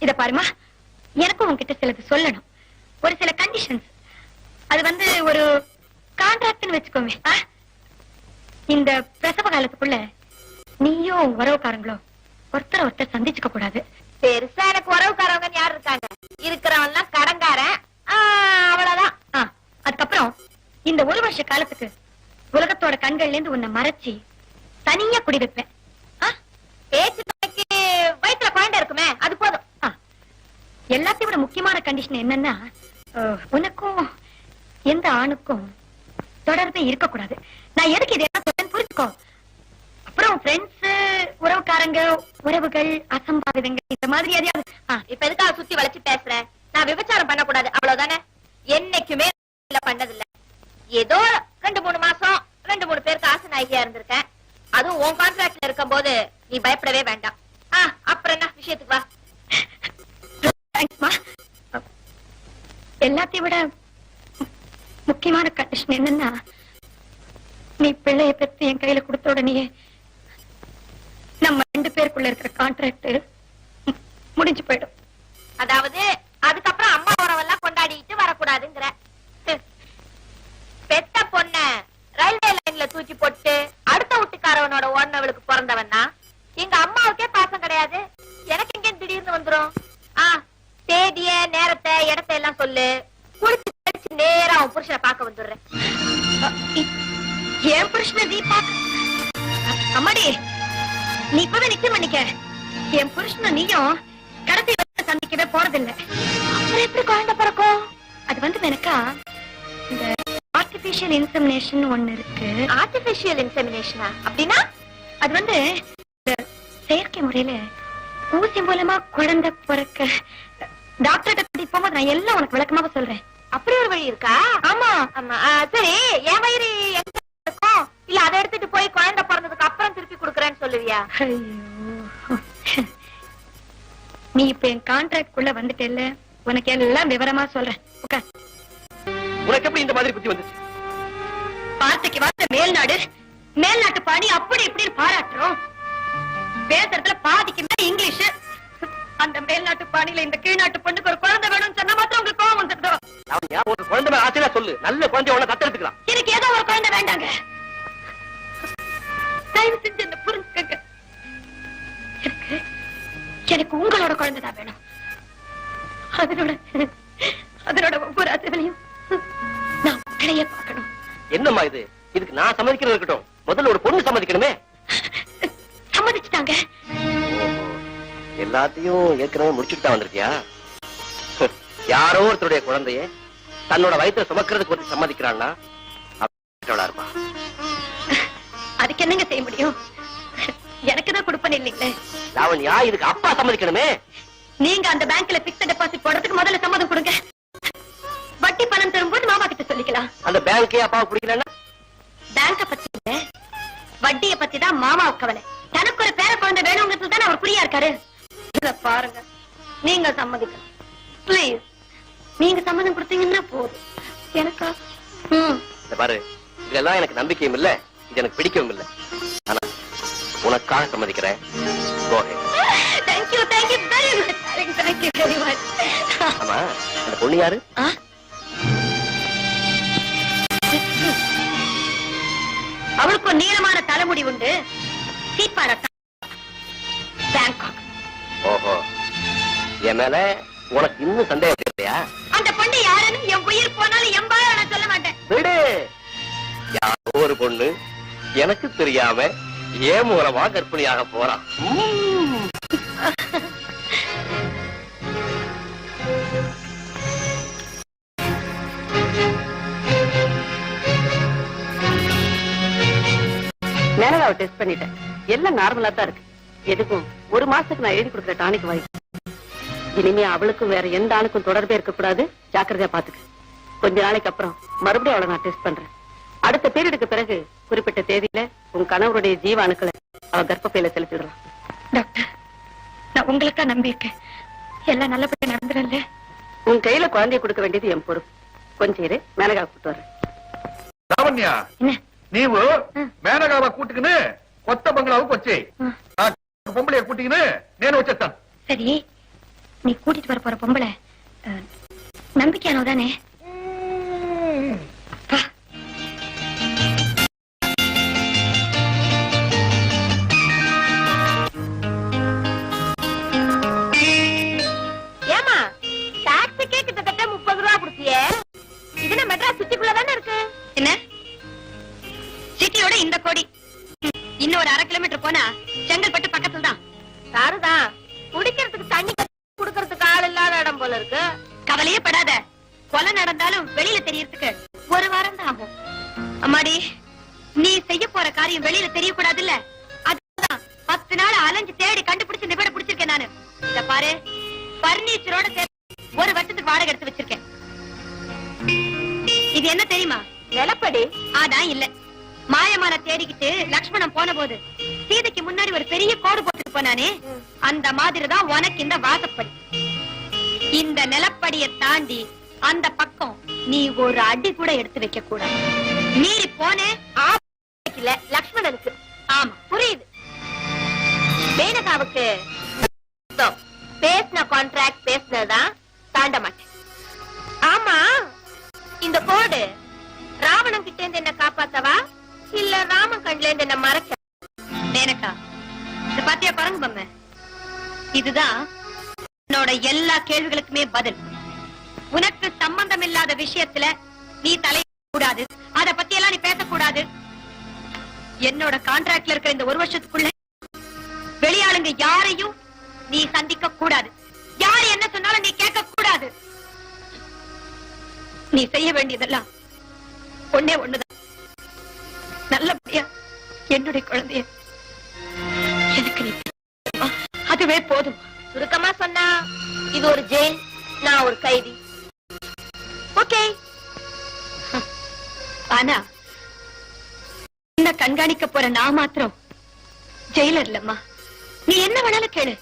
இத பாருமா. எனக்கும் உன்கிட்ட சிலது சொல்லணும். ஒரு சில கண்டிஷன்ஸ் அது வந்து ஒரு கான்ட்ராக்ட்னு வச்சுக்கோங்க ஆ? இந்த பிரசவ காலத்துக்குள்ள நீயும் உன் உறவுக்காரங்களோ ஒருத்தர் ஒருத்தர் சந்திச்சுக்க கூடாது. பெருசா எனக்கு உறவுக்காரவங்க யார் இருக்காங்க? இருக்கிறவன் கடங்காரன். அவ்வளவுதான். அதுக்கப்புறம் இந்த ஒரு வருஷ காலத்துக்கு உலகத்தோட கண்கள்ல இருந்து உன்னை மறைச்சி தனியா குடி வைப்பேன் ஆ? பேச்சு துணைக்கு வயிற்றுல குழந்தை இருக்குமே அது போதும் ஆ. எல்லாத்தையும் விட முக்கியமான கண்டிஷன் என்னன்னா உனக்கும் எந்த ஆணுக்கும் தொடர்பே இருக்கக்கூடாது. நான் எதுக்கு இதெல்லாம் புரிஞ்சுக்கோ. அப்புறம் ஃப்ரெண்ட்ஸ் உறவுக்காரங்க உறவுகள் அசம்பாவிதங்கள் இந்த மாதிரி எதையாவது இப்ப எதுக்காக சுத்தி வளைச்சு பேசுறேன் நான் விபச்சாரம் பண்ணக்கூடாது அவ்வளவுதானே? என்னைக்குமே பண்ணதில்ல. ஏதோ ரெண்டு மூணு மாசம் ரெண்டு மூணு பேருக்கு ஆசை நாயகியா இருந்திருக்கேன். அதுவும் உன் கான்ட்ராக்ட்ல இருக்கும்போது நீ பயப்படவே வேண்டாம். அப்புறம் என்ன? விஷயத்துக்கு வா. எல்லாத்தையும் விட முக்கியமான கண்டிஷன் என்னன்னா நீ பிள்ளைய பெற்று என் கையில கொடுத்த உடனே நம்ம ரெண்டு பேருக்குள்ள இருக்கிற கான்ட்ராக்ட் முடிஞ்சு போயிடும். அதாவது அதுக்கப்புறம் அம்மா உறவெல்லாம் கொண்டாடிட்டு வரக்கூடாதுங்கிற ஆர்டிபிஷியல் இன்சமினேஷன் ஒண்ணு இருக்கு. ஆர்டிபிஷியல் இன்செமினேஷனா அப்படின்னா அது வந்து செயற்கை முறையில ஊசி மூலமா குழந்தை பிறக்க டாக்டர்கிட்ட கூட்டிட்டு போகும்போது நான் எல்லாம் உனக்கு விளக்கமாக சொல்றேன். அப்படி ஒரு வழி இருக்கா? ஆமா. ஆமா. சரி. என் வயிறு எங்க இருக்கும் இல்ல அதை எடுத்துட்டு போய் குழந்தை பிறந்ததுக்கு அப்புறம் திருப்பி கொடுக்கறேன்னு சொல்லுவியா? ஐயோ. நீ இப்ப என் கான்ட்ராக்ட் குள்ள வந்துட்டேல்ல? உனக்கு எல்லாம் விவரமா சொல்றேன். உட்கார். உனக்கு எப்படி இந்த மாதிரி புத்தி வந்துச்சு? வார்த்தைக்கு வார்த்தை மேல்நாடு மேல்நாட்டு பாணி அப்படி இப்படின்னு பாராட்டுறோம். பேசுறதுல பாதிக்கு மேல இங்கிலீஷ். அந்த மேல்நாட்டு பாணியில இந்த கீழ்நாட்டு பொண்ணுக்கு ஒரு குழந்தை வேணும்னு சொன்னா மாத்திரம் உங்களுக்கு கோவம் லாவண்யா, ஒரு குழந்தை மேல ஆசையா சொல்லு. நல்ல குழந்தைய உன்னை தத்தெடுத்துக்கலாம் எனக்கு ஏதோ ஒரு குழந்தை வேண்டாங்க. தயவு செஞ்சு என்ன புரிஞ்சுக்கங்க. எனக்கு எனக்கு உங்களோட குழந்தை தான் வேணும். அதனோட அதனோட ஒவ்வொரு அசைவிலையும் நான் உங்களையே பார்க்கணும். என்னம்மா இது? இதுக்கு நான் சம்மதிக்கிறது இருக்கட்டும். முதல்ல ஒரு பொண்ணு சம்மதிக்கணுமே. சம்மதிச்சுட்டாங்க. எல்லாத்தையும் ஏற்கனவே முடிச்சுட்டு தான் வந்திருக்கியா? யாரோ ஒருத்தருடைய குழந்தைய தன்னோட வயித்துல சுமக்கிறதுக்கு ஒருத்தி சம்மதிக்கிறான்னா இருப்பா. அதுக்கு என்னங்க செய்ய முடியும்? எனக்கு தான் கொடுப்பேன் இல்லைங்களே. லாவண்யா இதுக்கு அப்பா சம்மதிக்கணுமே. நீங்க அந்த பேங்க்ல பிக்ஸ்ட் டெபாசிட் போடுறதுக்கு முதல்ல சம்மதம் கொடுங்க. வட்டி பணம் தரும்போது மாமா சொல்லிக்கலாம். அந்த பேங்கே அப்பாவுக்கு பிடிக்கலன்னா? பேங்க பத்தி இல்ல. வட்டிய பத்தி தான் மாமாவுக்கு கவலை. தனக்கு ஒரு பேர குழந்தை வேணுங்கிறது தான் அவர் குறியா இருக்காரு? இத பாருங்க. நீங்க சம்மதிக்கணும். ப்ளீஸ் நீங்க சம்மதம் கொடுத்தீங்கன்னா போதும். எனக்கா? ம். இந்த பாரு. இதெல்லாம் எனக்கு நம்பிக்கையும் இல்ல. இது எனக்கு பிடிக்கவும் இல்ல. ஆனா உனக்காக சம்மதிக்கிறேன். Ahead. Thank you thank you very much thank you very much ஆமா அந்த பொண்ணு யாரு? அவளுக்கு ஒரு நீளமான தலைமுடி உண்டு. பேங்காக் ஓஹோ. என் மேல உனக்கு இன்னும் சந்தேகம் இல்லையா? அந்த பொண்ணு யாருன்னு என் உயிர் போனாலும் எம்பாய நான் சொல்ல மாட்டேன். விடு. யாரோ ஒரு பொண்ணு எனக்கு தெரியாம ஏன் மூலமா போறான் யூரியாவை டெஸ்ட் பண்ணிட்டேன் எல்லாம் நார்மலா தான் இருக்கு. எதுக்கும் ஒரு மாசத்துக்கு நான் எழுதி கொடுக்குற டானிக் வாங்கி இனிமே அவளுக்கும் வேற எந்த ஆளுக்கும் தொடர்பே இருக்கக்கூடாது. ஜாக்கிரதையா பாத்துக்க. கொஞ்ச நாளைக்கு அப்புறம் மறுபடியும் அவளை நான் டெஸ்ட் பண்றேன். அடுத்த பீரியடுக்கு பிறகு குறிப்பிட்ட தேதியில உன் கணவருடைய ஜீவ அணுக்களை அவ கர்ப்பப்பையில செலுத்திடலாம். டாக்டர் நான் உங்களுக்கா நம்பியிருக்கேன். எல்லாம் நல்லபடியா நடந்துடல. உன் கையில குழந்தைய கொடுக்க வேண்டியது என் பொறுப்பு. கொஞ்சம் இரு மேலகா வரேன் என்ன? నీవు మేనగావ కూట్టుకుని కొత్త బంగ్లావుకు వచ్చేయి ఆ, ఆ పొంబులే కూట్టుకుని నేను వచ్చేస్తాను சரி நீ கூட்டிட்டு வர போற பொம்பளை அஹ், நம்பிக்கையானவ தானே கவலையே படாத கொலை நடந்தாலும் வெளியில தெரியறதுக்கு ஒரு வாரம் தான் ஆகும். அம்மாடி நீ செய்ய போற காரியம் வெளியில தெரியக்கூடாதுல்ல? அதுதான். பத்து நாள் அலைஞ்சு தேடி கண்டுபிடிச்சு நிபட பிடிச்சிருக்கேன் நானு. இத பாரு. பர்னிச்சரோட ஒரு வருஷத்துக்கு வாடகை எடுத்து வச்சிருக்கேன். இது என்ன தெரியுமா? நிலப்படி. அதான் இல்ல. மாயமான தேடிக்கிட்டு லக்ஷ்மணன் போன போது சீதைக்கு முன்னாடி ஒரு பெரிய கோடு போட்டுட்டு போனானே? அந்த மாதிரி தான் உனக்கு இந்த வாசப்படி. இந்த நிலப்படிய தாண்டி அந்த பக்கம் நீ ஒரு அடி கூட எடுத்து வைக்க கூடாது. மீறி போனே லக்ஷ்மணனுக்கு. ஆமா புரியுது. மேனகாவுக்கு பேசின கான்ட்ராக்ட் பேசினதான் தாண்ட மாட்டேன். ஆமா இந்த கோடு ராவணன் கிட்ட இருந்து என்ன காப்பாத்தவா? இல்ல ராமன் கண்ல இருந்து என்ன மறைக்க மேனகா இத பாத்தியா பாருங்க பொம்மை. இதுதான் என்னோட எல்லா கேள்விகளுக்குமே பதில். உனக்கு சம்பந்தம் இல்லாத விஷயத்துல நீ தலை கூடாது. அத பத்தி எல்லாம் நீ பேசக்கூடாது. என்னோட கான்ட்ராக்ட்ல இருக்கிற இந்த ஒரு வருஷத்துக்குள்ள வெளியாளுங்க யாரையும் நீ சந்திக்க கூடாது. யார் என்ன சொன்னாலும் நீ கேட்க கூடாது. நீ செய்ய வேண்டியதெல்லாம் ஒன்னே ஒண்ணுதான். நல்லபடியா என்னுடைய குழந்தைய எனக்கு நீ அதுவே போதும். சுருக்கமா சொன்னா இது ஒரு ஜெயில் நான் ஒரு கைதி. ஓகே. ஆனா என்ன கண்காணிக்க போற நான் மாத்திரம் ஜெயிலர் இல்லம்மா. நீ என்ன வேணாலும் கேளு.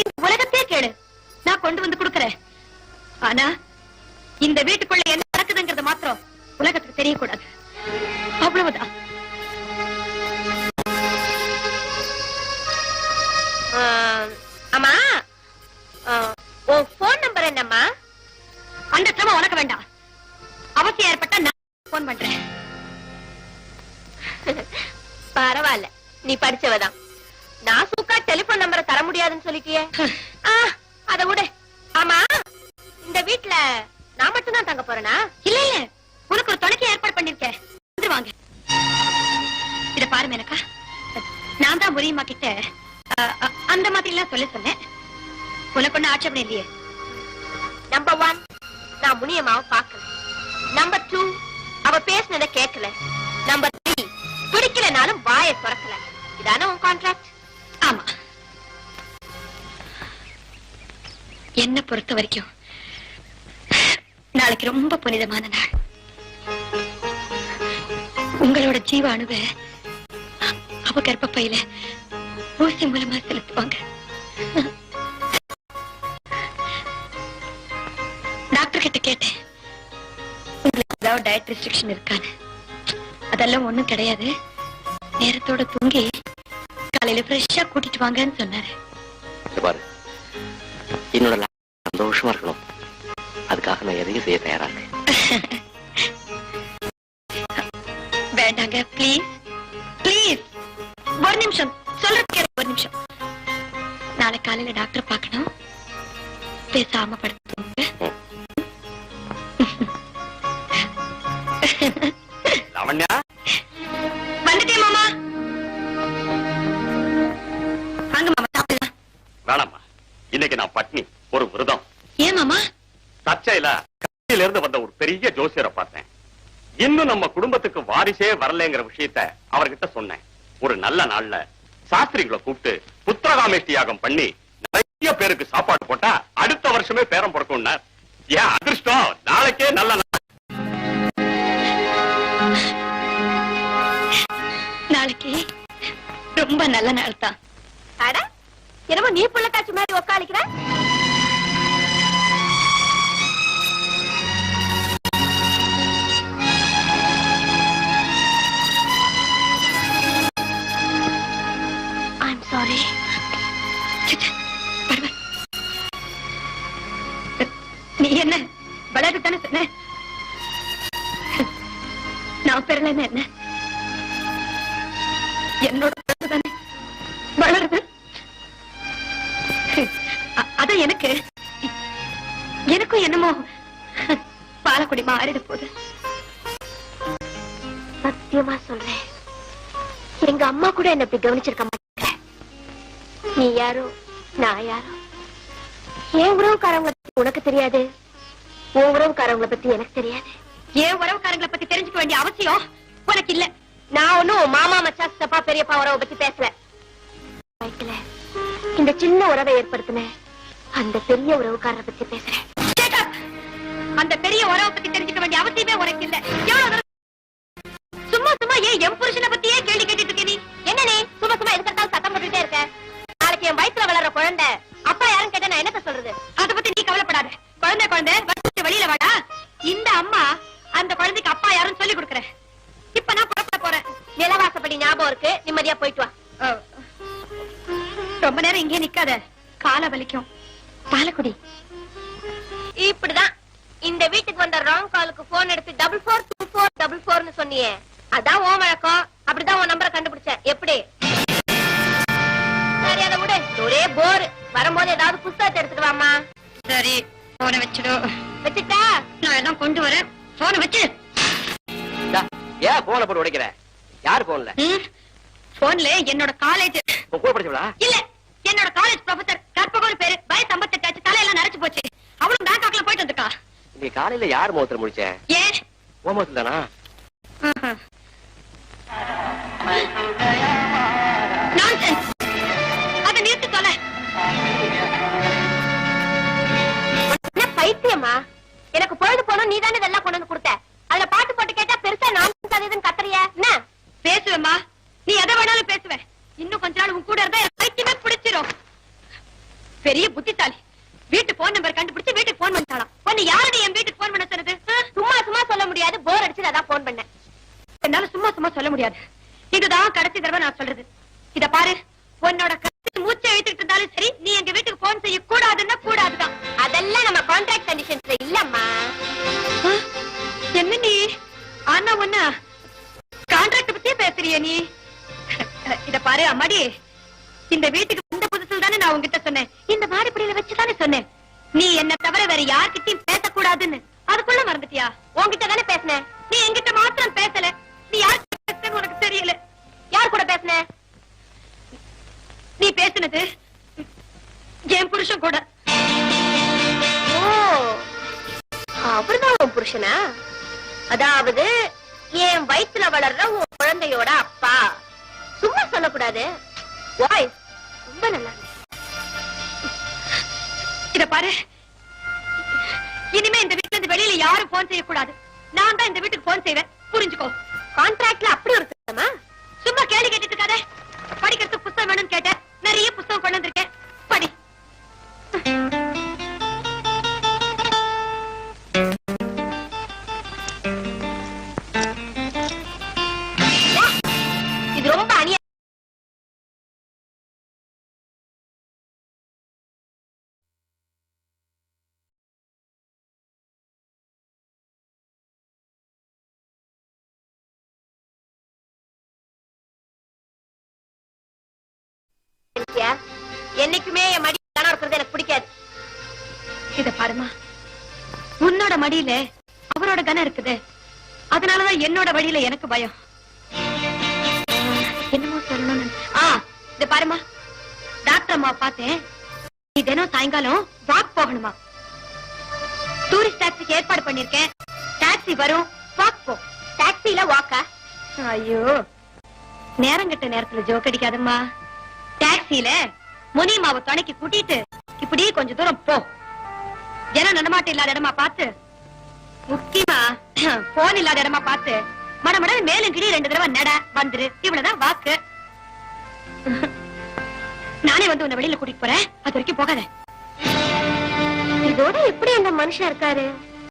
இந்த உலகத்தையே கேளு. நான் கொண்டு வந்து கொடுக்கறேன். ஆனா இந்த வீட்டுக்குள்ள என்ன நடக்குதுங்கிறது மாத்திரம் உலகத்துக்கு தெரியக்கூடாது. அவ்வளவுதான். நான் தான் முரியம்மா கிட்ட அந்த மாதிரி எல்லாம் சொல்ல சொன்னேன். உனக்கு ஒண்ணு ஆட்சேபணம் இல்லையே? நம்பர் ஒன் நான் முனியம்மாவை பார்க்கல. நம்பர் டூ அவ பேசுனத கேட்கல. நம்பர் த்ரீ பிடிக்கலனாலும் வாயை திறக்கல. இதான உன் கான்ட்ராக்ட் ஆமா. என்ன பொறுத்த வரைக்கும் நாளைக்கு ரொம்ப புனிதமான நாள். உங்களோட ஜீவ அணுவை அவ கர்ப்பப்பையில ஊசி மூலமா செலுத்துவாங்க. டாக்டர் கிட்ட கேட்டேன். உங்களுக்கு ஏதாவது டயட் ரெஸ்ட்ரிக்ஷன் இருக்கான்னு. அதெல்லாம் ஒண்ணும் கிடையாது. நேரத்தோட தூங்கி காலையில ஃப்ரெஷ்ஷா கூட்டிட்டு வாங்கன்னு சொன்னாரு. பாரு. என்னோட சந்தோஷமா இருக்கணும். அதுக்காக நான் எதையும் செய்ய தயாரா இருக்கேன் பட்னி ஒரு விரதம். தச்சையில கட்சியில இருந்து வந்த ஒரு பெரிய ஜோசியரை பார்த்தேன். இன்னும் நம்ம குடும்பத்துக்கு வாரிசே வரலைங்கிற விஷயத்த அவர்கிட்ட சொன்னேன். ஒரு நல்ல நாள்ல சாஸ்திரிகளை கூப்பிட்டு புத்திரகாமேஷ்டி யாகம் பண்ணி நிறைய பேருக்கு சாப்பாடு போட்டா அடுத்த வருஷமே பேரம் பிறக்கும்னார் ஏன் அதிர்ஷ்டம்? நாளைக்கே நல்ல நாள். நாளைக்கு ரொம்ப நல்ல நாள் தான் என்னமோ நீ புள்ளக்காட்சி மாதிரி உக்காளிக்கிற? எனக்கு? எனக்கும் என்னமோ பாலக்குடி மாறிட போகுது. சத்தியமா சொல்றேன். எங்க அம்மா கூட என்ன இப்படி கவனிச்சிருக்க மாட்டேன் நீ யாரோ நான் யாரோ? என் உறவுக்காரங்களை பத்தி உனக்கு தெரியாது. உன் உறவுக்காரவங்களை பத்தி எனக்கு தெரியாது. என் உறவுக்காரங்களை பத்தி தெரிஞ்சுக்க வேண்டிய அவசியம் உனக்கு இல்ல. நான் ஒன்னும் மாமா மச்சா சித்தப்பா பெரியப்பா உறவை பத்தி பேசல. இந்த சின்ன உறவை ஏற்படுத்தினேன் அந்த பெரிய உறவுக்காரரை பத்தி பேசுறேன்! அந்த பெரிய உறவை பத்தி தெரிஞ்சுக்க வேண்டிய அவசியமே உனக்கு இல்ல. எவ்வளவு சும்மா சும்மா ஏன் என் புருஷனை பத்தியே கேள்வி கேட்டுட்டு இருக்க நீ? என்ன நீ? சும்மா சும்மா எதுக்கெடுத்தாலும் சத்தம் போட்டுட்டே இருக்க. நாளைக்கு என் வயித்துல வளர்ற குழந்தை. அப்பா யாருன்னு கேட்டா நான் என்னத்த சொல்றது? அத பத்தி நீ கவலைப்படாத. குழந்தை குழந்தை வந்து வெளியில வாடா. இந்த அம்மா அந்த குழந்தைக்கு அப்பா யாருன்னு சொல்லி கொடுக்கறேன். இப்ப நான் புறப்பட போறேன். நிலவாசப்படி ஞாபகம் இருக்கு. நிம்மதியா போயிட்டு வா. ரொம்ப நேரம் இங்கே நிக்காத. கால வலிக்கும். பாலக்குடி. இப்படிதான். இந்த வீட்டுக்கு வந்த ராங் காலுக்கு போன் எடுத்து double four two four double ஃபோர்னு சொன்னியே. அதான் ஓ வழக்கம். அப்படிதான் உன் நம்பரை கண்டுபிடிச்சேன். எப்படி? சரி அதை விடு. ஒரே போர் வரும்போது ஏதாவது புஸ்தகத்தை எடுத்துட்டு வாமா சரி போனை வச்சிடு. வச்சுட்டா? நான் எல்லாம் கொண்டு வரேன். போனை வச்சு. டா, ஏன் போனை போட்டு உடைக்கிற? யார் போன்ல போன்ல என்னோட காலேஜ் கூட படிச்சவளா? இல்ல. என்னோட காலேஜ் ப்ரொஃபசர் கற்பகம் பேரு. வயசு ஐம்பத்தெட்டு ஆச்சு தலையெல்லாம் நரைச்சு போச்சு. அவளும் பேங்காக்ல போயிட்டு வந்திருக்கா இன்னைக்கு காலையில யார் முகத்துல முடிச்ச? ஏன்? உன் முகத்துல தானா. அத நிறுத்து தொலை. பைத்தியமா? எனக்கு பொழுது போனும் நீ தானே இதெல்லாம் கொண்டு வந்து கொடுத்த. அதுல பாட்டு போட்டு கேட்டா பெருசா நான் கத்துறிய. என்ன? பேசுவேம்மா. நீ எதை வேணாலும் பேசுவ. இன்னும் கொஞ்ச நாள் உன் கூட இருந்தா பைத்தியமே பிடிச்சிரும். பெரிய புத்திசாலி. வீட்டு போன் நம்பர் கண்டுபிடிச்சு வீட்டுக்கு போன் பண்ணிட்டாளாம். பொண்ணு யாரடி என் வீட்டுக்கு போன் பண்ண சொன்னது? சும்மா சும்மா சொல்ல முடியாது. போர் அடிச்சு அதான் போன் பண்ணேன். என்னால சும்மா சும்மா சொல்ல முடியாது. இதுதான் கடைசி தடவை நான் சொல்றது. இத பாரு. உன்னோட கடைசி மூச்சை இழுத்துட்டு இருந்தாலும் சரி நீ எங்க வீட்டுக்கு போன் செய்ய பாரு இந்த வீட்டுக்கு வந்த புதுசுல தானே நான் உங்ககிட்ட சொன்னேன். இந்த மாடிப்படியில வச்சுதானே சொன்னேன். நீ என்ன தவிர வேற யார்கிட்டயும் பேசக்கூடாதுன்னு. அதுக்குள்ள மறந்துட்டியா? உங்ககிட்ட தானே பேசினேன். நீ எங்கிட்ட மாத்திரம் பேசல. நீ யார் உனக்கு தெரியல. யார் கூட பேசினேன் நீ பேசினது என் புருஷன் கூட. ஓ அவர்தான் உன் புருஷனா? அதாவது என் வயிற்றுல வளர்ற உன் குழந்தையோட அப்பா. சொல்லக்கூடாது. வாய்ஸ் ரொம்ப நல்லா இத பாரு. இனிமே இந்த வீட்டுல இருந்து வெளியில யாரும் போன் செய்யக்கூடாது. நான் தான் இந்த வீட்டுக்கு போன் செய்வேன். புரிஞ்சுக்கோ. கான்ட்ராக்ட்ல அப்படி ஒரு சும்மா கேள்வி கேட்டுட்டு என்னைக்குமே என் மடி கணம் இருக்கிறது எனக்கு பிடிக்காது. இத பாருமா. உன்னோட மடியில அவரோட கனம் இருக்குது. அதனாலதான் என்னோட வழியில எனக்கு பயம். என்னமோ சொல்லணும்னு. ஆ இத பாருமா. டாக்டர் அம்மா பார்த்தேன். நீ தினம் சாயங்காலம் வாக் போகணுமா? டூரிஸ்ட் டாக்ஸிக்கு ஏற்பாடு பண்ணிருக்கேன் டாக்ஸி வரும் வாக் போ. டாக்ஸில வாக்கா ஐயோ. நேரம் கெட்ட நேரத்துல ஜோக் அடிக்காதம்மா. டாக்ஸில முனியம்மாவை துணைக்கு கூட்டிட்டு இப்படி கொஞ்ச தூரம் போ. ஜனம் நடமாட்டம் இல்லாத இடமா பார்த்து முக்கியமா போன் இல்லாத இடமா பார்த்து மடமட மேலும் கிடி ரெண்டு தடவை நட வந்துரு இவ்வளவுதான் வாக்கு. நானே வந்து உன்னை வெளியில கூட்டிட்டு போறேன். அது வரைக்கும் போகாத. இதோட எப்படி அந்த மனுஷன் இருக்காரு?